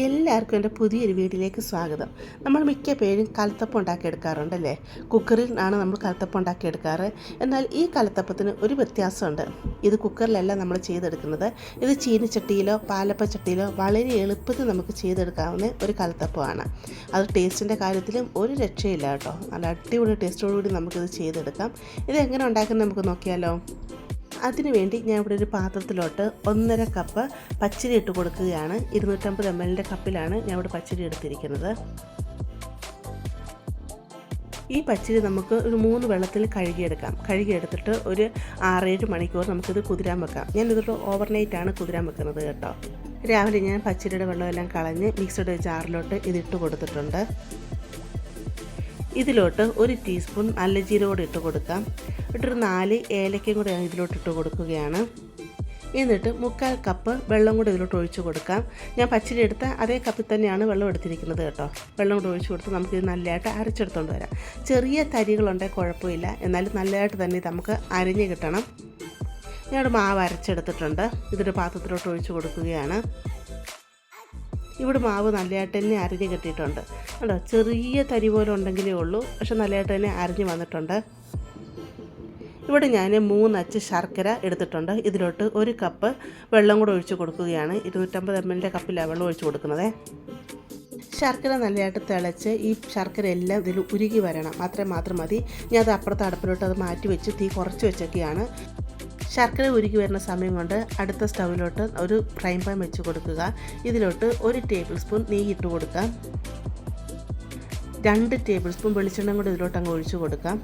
എല്ലാവർക്കും എന്റെ പുതിയൊരു വീട്ടിലേക്ക് സ്വാഗതം. നമ്മൾ മിക്ക പേരും കലത്തപ്പം ഉണ്ടാക്കി എടുക്കാറുണ്ടല്ലേ കുക്കറിൽ ആണ് നമ്മൾ കലത്തപ്പം ഉണ്ടാക്കി എടുക്കാറ് എന്നാൽ ഈ കലത്തപ്പത്തിന് ഒരു വ്യത്യാസമുണ്ട്. ഇത് കുക്കറിലല്ല നമ്മൾ ചെയ്തെടുക്കുന്നത്. ഇത് ചീനിച്ചട്ടിയിലോ പാലപ്പച്ചട്ടിയിലോ വളരെ എളുപ്പത്തിൽ നമുക്ക് ചെയ്തെടുക്കാവുന്ന ഒരു കലത്തപ്പമാണ്. അത് ടേസ്റ്റിന്റെ കാര്യത്തിലും ഒരു രക്ഷയില്ല കേട്ടോ. നല്ല അടിപൊളി ടേസ്റ്റോടുകൂടി നമുക്കിത് ചെയ്തെടുക്കാം. ഇത് എങ്ങനെ ഉണ്ടാക്കുന്നത് നമുക്ക് നോക്കിയാലോ. അതിനുവേണ്ടി ഞാൻ ഇവിടെ ഒരു പാത്രത്തിലോട്ട് ഒന്നര കപ്പ് പച്ചരി ഇട്ട് കൊടുക്കുകയാണ്. ഇരുന്നൂറ്റമ്പത് എം എല്ലിന്റെ കപ്പിലാണ് ഞാൻ ഇവിടെ പച്ചരി എടുത്തിരിക്കുന്നത്. ഈ പച്ചരി നമുക്ക് ഒരു മൂന്ന് വെള്ളത്തിൽ കഴുകിയെടുക്കാം. കഴുകിയെടുത്തിട്ട് ഒരു ആറേഴ് മണിക്കൂർ നമുക്കിത് കുതിരാൻ വെക്കാം. ഞാൻ ഇതൊരു ഓവർനൈറ്റാണ് കുതിരാൻ വെക്കുന്നത് കേട്ടോ. രാവിലെ ഞാൻ പച്ചരിയുടെ വെള്ളമെല്ലാം കളഞ്ഞ് മിക്സഡ് ജാറിലോട്ട് ഇതിട്ട് കൊടുത്തിട്ടുണ്ട്. ഇതിലോട്ട് ഒരു ടീസ്പൂൺ നല്ല ജീരകം ഇട്ട് കൊടുക്കാം. ഇട്ടൊരു നാല് ഏലക്കയും കൂടെ ഇതിലോട്ട് ഇട്ട് കൊടുക്കുകയാണ്. എന്നിട്ട് മുക്കാൽ കപ്പ് വെള്ളം കൂടി ഇതിലോട്ട് ഒഴിച്ചു കൊടുക്കാം. ഞാൻ പച്ചരി എടുത്ത അതേ കപ്പിൽ തന്നെയാണ് വെള്ളം എടുത്തിരിക്കുന്നത് കേട്ടോ. വെള്ളം കൂടി ഒഴിച്ചു കൊടുത്ത് ഇത് നല്ലതായിട്ട് അരച്ചെടുത്തുകൊണ്ട് വരാം. ചെറിയ തരികളുണ്ടെങ്കിൽ കുഴപ്പമില്ല. എന്നാലും നല്ലതായിട്ട് തന്നെ നമുക്ക് അരിഞ്ഞ് കിട്ടണം. ഞാനൊരു മാവ് അരച്ചെടുത്തിട്ടുണ്ട്. ഇതൊരു പാത്രത്തിലോട്ട് ഒഴിച്ച് കൊടുക്കുകയാണ്. ഇവിടെ മാവ് നല്ലതായിട്ട് തന്നെ അരിഞ്ഞ് കിട്ടിയിട്ടുണ്ട്. കണ്ടോ? ചെറിയ തരി പോലെ ഉണ്ടെങ്കിലേ ഉള്ളൂ. പക്ഷെ നല്ലതായിട്ട് തന്നെ അരിഞ്ഞ് വന്നിട്ടുണ്ട്. ഇവിടെ ഞാൻ മൂന്നച്ച് ശർക്കര എടുത്തിട്ടുണ്ട്. ഇതിലോട്ട് ഒരു കപ്പ് വെള്ളം കൂടെ ഒഴിച്ച് കൊടുക്കുകയാണ്. ഇരുന്നൂറ്റമ്പത് എം എല്ലിന്റെ കപ്പിലാണ് വെള്ളം ഒഴിച്ച് കൊടുക്കുന്നത്. ശർക്കര നല്ലതായിട്ട് തിളച്ച് ഈ ശർക്കര എല്ലാം ഇതിൽ ഉരുകി വരണം. അത്രയും മാത്രം മതി. ഞാൻ അത് അപ്പുറത്തെ അടുപ്പിലോട്ട് അത് മാറ്റി വെച്ച് തീ കുറച്ച് വെച്ചൊക്കെയാണ്. ശർക്കര ഉരുകി വരുന്ന സമയം കൊണ്ട് അടുത്ത സ്റ്റൗവിലോട്ട് ഒരു ഫ്രൈ പാൻ വെച്ച് കൊടുക്കുക. ഇതിലോട്ട് ഒരു ടേബിൾ സ്പൂൺ നെയ്യ് ഇട്ട് കൊടുക്കാം. രണ്ട് ടേബിൾ സ്പൂൺ വെളിച്ചെണ്ണ കൂടി ഇതിലോട്ട് അങ്ങ് ഒഴിച്ചു കൊടുക്കാം.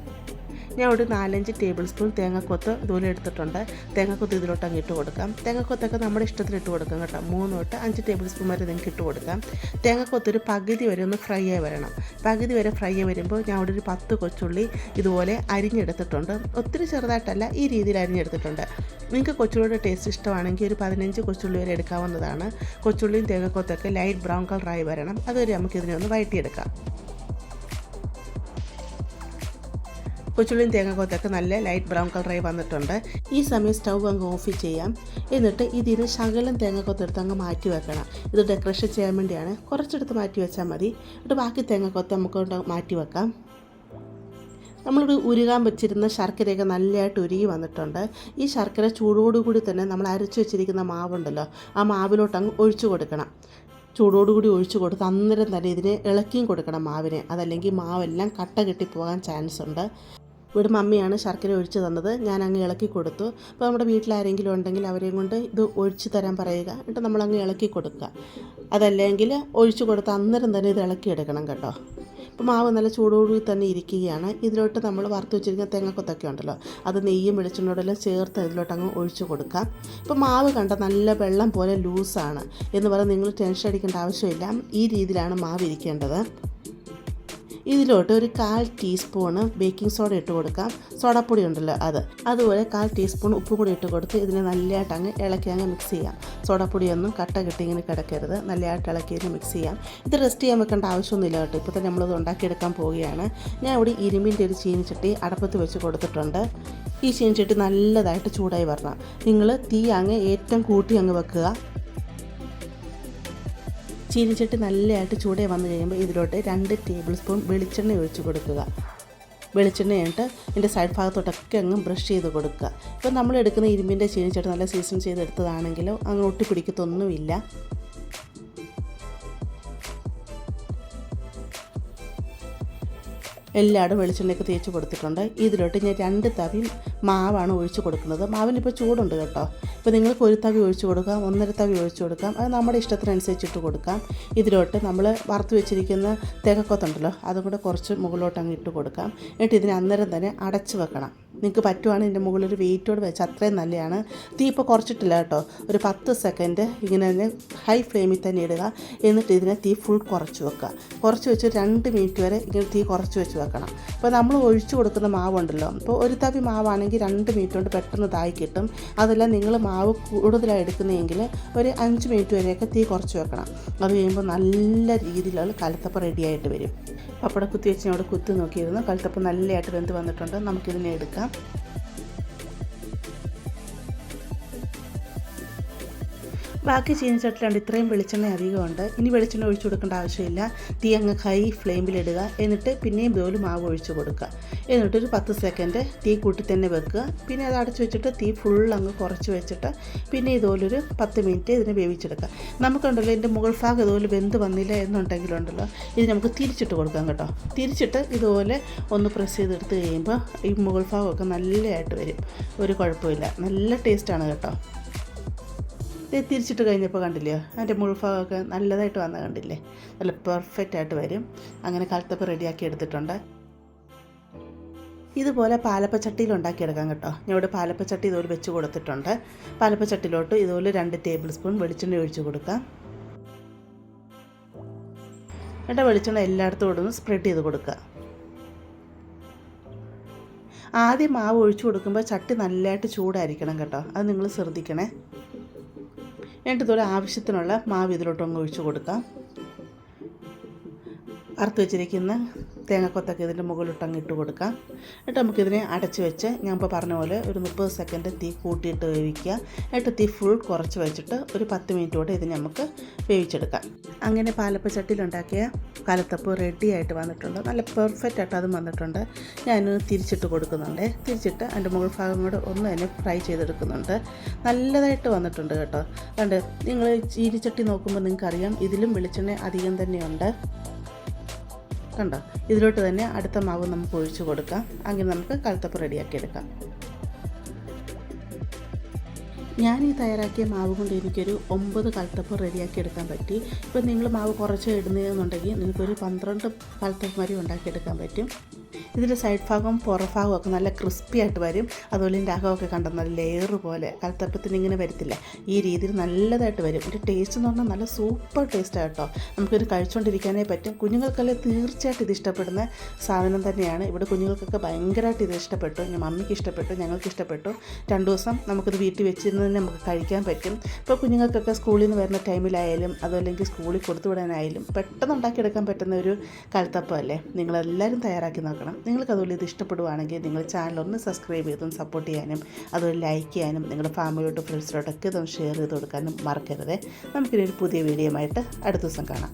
ഞാൻ ഒരു നാലഞ്ച് ടേബിൾ സ്പൂൺ തേങ്ങക്കൊത്ത് ഇതുപോലെ എടുത്തിട്ടുണ്ട്. തേങ്ങക്കൊത്ത് ഇതിലോട്ട് അങ്ങ് ഇട്ട് കൊടുക്കാം. തേങ്ങക്കൊത്തൊക്കെ നമ്മുടെ ഇഷ്ടത്തിന് ഇട്ട് കൊടുക്കാം കേട്ടോ. മൂന്ന് തൊട്ട് അഞ്ച് ടേബിൾ സ്പൂൺ വരെ നിങ്ങൾക്ക് ഇട്ട് കൊടുക്കാം. തേങ്ങക്കൊത്ത് ഒരു പകുതി വരെ ഒന്ന് ഫ്രൈ ആയി വരണം. പകുതി വരെ ഫ്രൈ ആയി വരുമ്പോൾ ഞാൻ ഇവിടെ ഒരു പത്ത് കൊച്ചുള്ളി ഇതുപോലെ അരിഞ്ഞെടുത്തിട്ടുണ്ട്. ഒത്തിരി ചെറുതായിട്ടല്ല ഈ രീതിയിൽ അരിഞ്ഞെടുത്തിട്ടുണ്ട്. നിങ്ങൾക്ക് കൊച്ചുള്ളിയുടെ ടേസ്റ്റ് ഇഷ്ടമാണെങ്കിൽ ഒരു പതിനഞ്ച് കൊച്ചുള്ളി വരെ എടുക്കാവുന്നതാണ്. കൊച്ചുള്ളിയും തേങ്ങക്കൊത്തൊക്കെ ലൈറ്റ് ബ്രൗൺ കളറായി വരണം. അതുവരെ നമുക്കിതിനെ ഒന്ന് വഴറ്റിയെടുക്കാം. കൊച്ചുള്ളിയും തേങ്ങാക്കൊത്തൊക്കെ നല്ല ലൈറ്റ് ബ്രൗൺ കളറായി വന്നിട്ടുണ്ട്. ഈ സമയം സ്റ്റൗ അങ്ങ് ഓഫ് ചെയ്യാം. എന്നിട്ട് ഇതിന് ശകലം തേങ്ങാക്കൊത്തെടുത്ത് അങ്ങ് മാറ്റി വെക്കണം. ഇത് ഡെക്കറേഷൻ ചെയ്യാൻ വേണ്ടിയാണ്. കുറച്ചെടുത്ത് മാറ്റി വെച്ചാൽ മതി. എന്നിട്ട് ബാക്കി തേങ്ങാക്കൊത്ത് നമുക്ക് മാറ്റി വെക്കാം. നമ്മളിവിടെ ഉരുകാൻ വെച്ചിരുന്ന ശർക്കരയൊക്കെ നല്ലതായിട്ട് ഉരുകി വന്നിട്ടുണ്ട്. ഈ ശർക്കര ചൂടോടുകൂടി തന്നെ നമ്മൾ അരച്ചു വെച്ചിരിക്കുന്ന മാവുണ്ടല്ലോ ആ മാവിലോട്ട് അങ്ങ് ഒഴിച്ചു കൊടുക്കണം. ചൂടോടുകൂടി ഒഴിച്ചു കൊടുത്ത് അന്നേരം തന്നെ ഇതിനെ ഇളക്കിയും കൊടുക്കണം മാവിനെ. അതല്ലെങ്കിൽ മാവെല്ലാം കട്ട കെട്ടി പോകാൻ ചാൻസ് ഉണ്ട്. ഇവിടെ മമ്മിയാണ് ശർക്കര ഒഴിച്ച് തന്നത്. ഞാൻ അങ്ങ് ഇളക്കി കൊടുത്തു. അപ്പോൾ നമ്മുടെ വീട്ടിലാരെങ്കിലും ഉണ്ടെങ്കിൽ അവരെയും കൊണ്ട് ഇത് ഒഴിച്ച് തരാൻ പറയുക. എന്നിട്ട് നമ്മൾ അങ്ങ് ഇളക്കി കൊടുക്കുക. അതല്ലെങ്കിൽ ഒഴിച്ചു കൊടുത്ത് അന്നേരം തന്നെ ഇത് ഇളക്കിയെടുക്കണം കേട്ടോ. ഇപ്പോൾ മാവ് നല്ല ചൂടോടുകൂടി തന്നെ ഇരിക്കുകയാണ്. ഇതിലോട്ട് നമ്മൾ വറുത്ത് വെച്ചിരിക്കുന്ന തേങ്ങക്കൊത്തൊക്കെ ഉണ്ടല്ലോ. അത് നെയ്യും വെളിച്ചെണ്ണോടെല്ലാം ചേർത്ത് ഇതിലോട്ട് അങ്ങ് ഒഴിച്ചു കൊടുക്കാം. ഇപ്പോൾ മാവ് കണ്ട നല്ല വെള്ളം പോലെ ലൂസാണ്. എന്ന് പറഞ്ഞാൽ നിങ്ങൾ ടെൻഷൻ അടിക്കേണ്ട ആവശ്യമില്ല. ഈ രീതിയിലാണ് മാവ് ഇരിക്കേണ്ടത്. ഇതിലോട്ട് ഒരു കാൽ ടീസ്പൂണ് ബേക്കിംഗ് സോഡ ഇട്ട് കൊടുക്കാം. സോഡാപ്പൊടി ഉണ്ടല്ലോ അത്. അതുപോലെ കാൽ ടീസ്പൂൺ ഉപ്പ് കൂടി ഇട്ട് കൊടുത്ത് ഇതിനെ നല്ലതായിട്ട് അങ്ങ് ഇളക്കി അങ്ങ് മിക്സ് ചെയ്യാം. സോഡാപ്പൊടിയൊന്നും കട്ട കിട്ടി ഇങ്ങനെ കിടക്കരുത്. നല്ലതായിട്ട് ഇളക്കി ഇതിന് മിക്സ് ചെയ്യാം. ഇത് റെസ്റ്റ് ചെയ്യാൻ വെക്കേണ്ട ആവശ്യമൊന്നുമില്ല കേട്ടോ. ഇപ്പോൾ തന്നെ നമ്മളിത് ഉണ്ടാക്കിയെടുക്കാൻ പോവുകയാണ്. ഞാൻ ഇവിടെ ഇരുമ്പിന്റെ ഒരു ചീനിച്ചട്ടി അടപ്പത്ത് വെച്ച് കൊടുത്തിട്ടുണ്ട്. ഈ ചീനിച്ചട്ടി നല്ലതായിട്ട് ചൂടായി വരണം. നിങ്ങൾ തീ അങ്ങ് ഏറ്റവും കൂട്ടി അങ്ങ് വെക്കുക. ചീനിച്ചട്ടി നല്ലതായിട്ട് ചൂടേ വന്നു കഴിയുമ്പോൾ ഇതിലോട്ട് രണ്ട് ടേബിൾ സ്പൂൺ വെളിച്ചെണ്ണ ഒഴിച്ച് കൊടുക്കുക. വെളിച്ചെണ്ണ കഴിഞ്ഞിട്ട് ഇതിന്റെ സൈഡ് ഭാഗത്തോട്ടൊക്കെ അങ്ങ് ബ്രഷ് ചെയ്ത് കൊടുക്കുക. ഇപ്പം നമ്മൾ എടുക്കുന്ന ഇരുമ്പിന്റെ ചീനിച്ചട്ടി നല്ല സീസൺ ചെയ്തെടുത്തതാണെങ്കിലും അങ്ങ് ഒട്ടിപ്പിടിക്കത്തൊന്നുമില്ല. എല്ലായിടും വെളിച്ചെണ്ണയൊക്കെ തേച്ച് കൊടുത്തിട്ടുണ്ട്. ഇതിലോട്ട് ഞാൻ രണ്ട് തവി മാവാണ് ഒഴിച്ച് കൊടുക്കുന്നത്. മാവിനിപ്പോൾ ചൂടുണ്ട് കേട്ടോ. ഇപ്പോൾ നിങ്ങൾക്ക് ഒരു തവി ഒഴിച്ചു കൊടുക്കാം ഒന്നര തവി ഒഴിച്ചു കൊടുക്കാം. അത് നമ്മുടെ ഇഷ്ടത്തിനനുസരിച്ചിട്ട് കൊടുക്കാം. ഇതിലോട്ട് നമ്മൾ വറുത്ത് വെച്ചിരിക്കുന്ന തേക്കക്കൊത്തുണ്ടല്ലോ അതും കൂടെ കുറച്ച് മുകളിലോട്ട് അങ്ങ് ഇട്ട് കൊടുക്കാം. എന്നിട്ട് ഇതിനെ അന്നേരം തന്നെ അടച്ച് വെക്കണം. നിങ്ങൾക്ക് പറ്റുവാണെങ്കിൽ ഇതിന്റെ മുകളിൽ ഒരു വെയിറ്റോട് വെച്ച് അത്രയും നല്ലതാണ്. തീ ഇപ്പോൾ കുറച്ചിട്ടില്ല കേട്ടോ. ഒരു പത്ത് സെക്കൻഡ് ഇങ്ങനെ തന്നെ ഹൈ ഫ്ലെയിമിൽ തന്നെ ഇടുക. എന്നിട്ട് ഇതിനെ തീ ഫുൾ കുറച്ച് വെക്കുക. കുറച്ച് വെച്ച് രണ്ട് മിനിറ്റ് വരെ ഇങ്ങനെ തീ കുറച്ച് വെച്ച് വെക്കണം. അപ്പോൾ നമ്മൾ ഒഴിച്ചു കൊടുക്കുന്ന മാവുണ്ടല്ലോ. അപ്പോൾ ഒരു തവി മാവാണെങ്കിൽ രണ്ട് മിനിറ്റ് കൊണ്ട് പെട്ടെന്ന് ഇതായി കിട്ടും. അതെല്ലാം നിങ്ങൾ മാവ് കൂടുതലായി എടുക്കുന്നതെങ്കിൽ ഒരു അഞ്ച് മിനിറ്റ് വരെയൊക്കെ തീ കുറച്ച് വെക്കണം. അത് കഴിയുമ്പോൾ നല്ല രീതിയിലുള്ള കലത്തപ്പം റെഡിയായിട്ട് വരും. പപ്പട കുത്തി വെച്ച് അവിടെ കുത്തി നോക്കിയിരുന്നു. കലത്തപ്പം നല്ലതായിട്ട് വെന്ത് വന്നിട്ടുണ്ട്. നമുക്കിതിനെ എടുക്കാം. ബാക്കി ചീനച്ചട്ടിലുണ്ട് ഇത്രയും വെളിച്ചെണ്ണ അധികമുണ്ട്. ഇനി വെളിച്ചെണ്ണ ഒഴിച്ചു കൊടുക്കേണ്ട ആവശ്യമില്ല. തീ അങ്ങ് ഹൈ ഫ്ലെയിമിലിടുക. എന്നിട്ട് പിന്നെയും ഇതുപോലെ മാവ് ഒഴിച്ചു കൊടുക്കുക. എന്നിട്ടൊരു പത്ത് സെക്കൻഡ് തീ കൂട്ടി തന്നെ വെക്കുക. പിന്നെ അത് അടച്ചു വെച്ചിട്ട് തീ ഫുൾ അങ്ങ് കുറച്ച് വെച്ചിട്ട് പിന്നെ ഇതുപോലൊരു പത്ത് മിനിറ്റ് ഇതിനെ വേവിച്ചെടുക്കുക. നമുക്കുണ്ടല്ലോ ഇതിന്റെ മുകൾ ഭാഗം ഇതുപോലെ വെന്ത് വന്നില്ല എന്നുണ്ടെങ്കിലുണ്ടല്ലോ ഇത് നമുക്ക് തിരിച്ചിട്ട് കൊടുക്കാം കേട്ടോ. തിരിച്ചിട്ട് ഇതുപോലെ ഒന്ന് പ്രസ് ചെയ്തെടുത്ത് കഴിയുമ്പോൾ ഈ മുകൾ ഭാഗമൊക്കെ നല്ലതായിട്ട് വരും. ഒരു കുഴപ്പമില്ല. നല്ല ടേസ്റ്റാണ് കേട്ടോ. തിരിച്ചിട്ട് കഴിഞ്ഞപ്പോൾ കണ്ടില്ലേ അതിന്റെ മുൾഭാഗമൊക്കെ നല്ലതായിട്ട് വന്ന കണ്ടില്ലേ? നല്ല പെർഫെക്റ്റ് ആയിട്ട് വരും. അങ്ങനെ കലത്തപ്പ് റെഡിയാക്കി എടുത്തിട്ടുണ്ട്. ഇതുപോലെ പാലപ്പച്ചട്ടിയിൽ ഉണ്ടാക്കിയെടുക്കാം കേട്ടോ. ഞാൻ ഇവിടെ പാലപ്പച്ചട്ടി ഇതുപോലെ വെച്ച് കൊടുത്തിട്ടുണ്ട്. പാലപ്പച്ചട്ടിയിലോട്ട് ഇതുപോലെ രണ്ട് ടേബിൾ സ്പൂൺ വെളിച്ചെണ്ണ ഒഴിച്ച് കൊടുക്കാം. എന്നിട്ട് വെളിച്ചെണ്ണ എല്ലായിടത്തും ഇടുന്ന് സ്പ്രെഡ് ചെയ്ത് കൊടുക്കുക. ആദ്യം മാവ് ഒഴിച്ചു കൊടുക്കുമ്പോൾ ചട്ടി നല്ലതായിട്ട് ചൂടായിരിക്കണം കേട്ടോ. അത് നിങ്ങൾ ശ്രദ്ധിക്കണേ. എന്നിട്ട് ഇതുപോലെ ആവശ്യത്തിനുള്ള മാവ് ഇതിലോട്ടൊന്ന് ഒഴിച്ചു കൊടുക്കാം. അറുത്ത് വെച്ചിരിക്കുന്ന തേങ്ങക്കൊത്തൊക്കെ ഇതിന്റെ മുകളിലിട്ടങ്ങ് ഇട്ട് കൊടുക്കാം എന്നിട്ട് നമുക്കിതിനെ അടച്ച് വെച്ച് ഞാൻ ഇപ്പോൾ പറഞ്ഞ പോലെ ഒരു മുപ്പത് സെക്കൻഡ് തീ കൂട്ടിയിട്ട് വേവിക്കുക. എന്നിട്ട് തീ ഫുൾ കുറച്ച് വെച്ചിട്ട് ഒരു പത്ത് മിനിറ്റോടെ ഇതിനെ നമുക്ക് വേവിച്ചെടുക്കാം. അങ്ങനെ പാലപ്പച്ചട്ടിയിലുണ്ടാക്കിയ കാലത്തപ്പ് റെഡി ആയിട്ട് വന്നിട്ടുണ്ട്. നല്ല പെർഫെക്റ്റ് ആയിട്ട് അതും വന്നിട്ടുണ്ട്. ഞാൻ തിരിച്ചിട്ട് കൊടുക്കുന്നുണ്ട്. തിരിച്ചിട്ട് അതിന്റെ മുകൾ ഭാഗം കൂടെ ഒന്ന് തന്നെ ഫ്രൈ ചെയ്തെടുക്കുന്നുണ്ട്. നല്ലതായിട്ട് വന്നിട്ടുണ്ട് കേട്ടോ. കണ്ട് നിങ്ങൾ ചീരിച്ചട്ടി നോക്കുമ്പോൾ നിങ്ങൾക്കറിയാം ഇതിലും വെളിച്ചെണ്ണ അധികം തന്നെയുണ്ട്. കണ്ടോ? ഇതിലോട്ട് തന്നെ അടുത്ത മാവ് നമുക്ക് ഒഴിച്ചു കൊടുക്കാം. അങ്ങനെ നമുക്ക് കഴുത്തപ്പ് റെഡിയാക്കി എടുക്കാം. ഞാൻ ഈ തയ്യാറാക്കിയ മാവ് കൊണ്ട് എനിക്കൊരു ഒമ്പത് കൽത്തപ്പ് റെഡിയാക്കി എടുക്കാൻ പറ്റി. ഇപ്പം നിങ്ങൾ മാവ് കുറച്ച് ഇടുന്നതെന്നുണ്ടെങ്കിൽ നിങ്ങൾക്കൊരു പന്ത്രണ്ട് കൽത്തപ്പ് വരെ ഉണ്ടാക്കിയെടുക്കാൻ പറ്റും. ഇതിന്റെ സൈഡ് ഭാഗം പുറഭാഗം ഒക്കെ നല്ല ക്രിസ്പി ആയിട്ട് വരും. അതുപോലെ ഇതിന്റെ അകമൊക്കെ കണ്ട നല്ല ലെയർ പോലെ. കൽത്തപ്പത്തിന് ഇങ്ങനെ വരത്തില്ല. ഈ രീതിയിൽ നല്ലതായിട്ട് വരും. ഒരു ടേസ്റ്റ് എന്ന് പറഞ്ഞാൽ നല്ല സൂപ്പർ ടേസ്റ്റ് കേട്ടോ. നമുക്കൊരു കഴിച്ചുകൊണ്ടിരിക്കാനേ പറ്റും. കുഞ്ഞുങ്ങൾക്കെല്ലാം തീർച്ചയായിട്ടും ഇത് ഇഷ്ടപ്പെടുന്ന സാധനം തന്നെയാണ്. ഇവിടെ കുഞ്ഞുങ്ങൾക്കൊക്കെ ഭയങ്കരമായിട്ട് ഇത് ഇഷ്ടപ്പെട്ടു. ഞാൻ മമ്മിക്ക് ഇഷ്ടപ്പെട്ടു. ഞങ്ങൾക്ക് ഇഷ്ടപ്പെട്ടു. രണ്ട് ദിവസം നമുക്കിത് വീട്ടിൽ വെച്ചിരുന്ന് തന്നെ നമുക്ക് കഴിക്കാൻ പറ്റും. ഇപ്പോൾ കുഞ്ഞുങ്ങൾക്കൊക്കെ സ്കൂളിൽ നിന്ന് വരുന്ന ടൈമിലായാലും അതല്ലെങ്കിൽ സ്കൂളിൽ കൊടുത്തു വിടാനായാലും പെട്ടെന്ന് ഉണ്ടാക്കിയെടുക്കാൻ പറ്റുന്ന ഒരു കഴുത്തപ്പമല്ലേ നിങ്ങളെല്ലാവരും തയ്യാറാക്കി നോക്കണം. നിങ്ങൾക്ക് അതുപോലെ ഇത് ഇഷ്ടപ്പെടുവാണെങ്കിൽ നിങ്ങൾ ചാനൽ ഒന്ന് സബ്സ്ക്രൈബ് ചെയ്തും സപ്പോർട്ട് ചെയ്യാനും അതുപോലെ ലൈക്ക് ചെയ്യാനും നിങ്ങളുടെ ഫാമിലിയോട്ട് ഫ്രണ്ട്സിലോട്ടൊക്കെ ഇതൊന്ന് ഷെയർ ചെയ്ത് കൊടുക്കാനും മറക്കരുത്. നമുക്കിനി ഒരു പുതിയ വീഡിയോ ആയിട്ട് അടുത്ത ദിവസം കാണാം.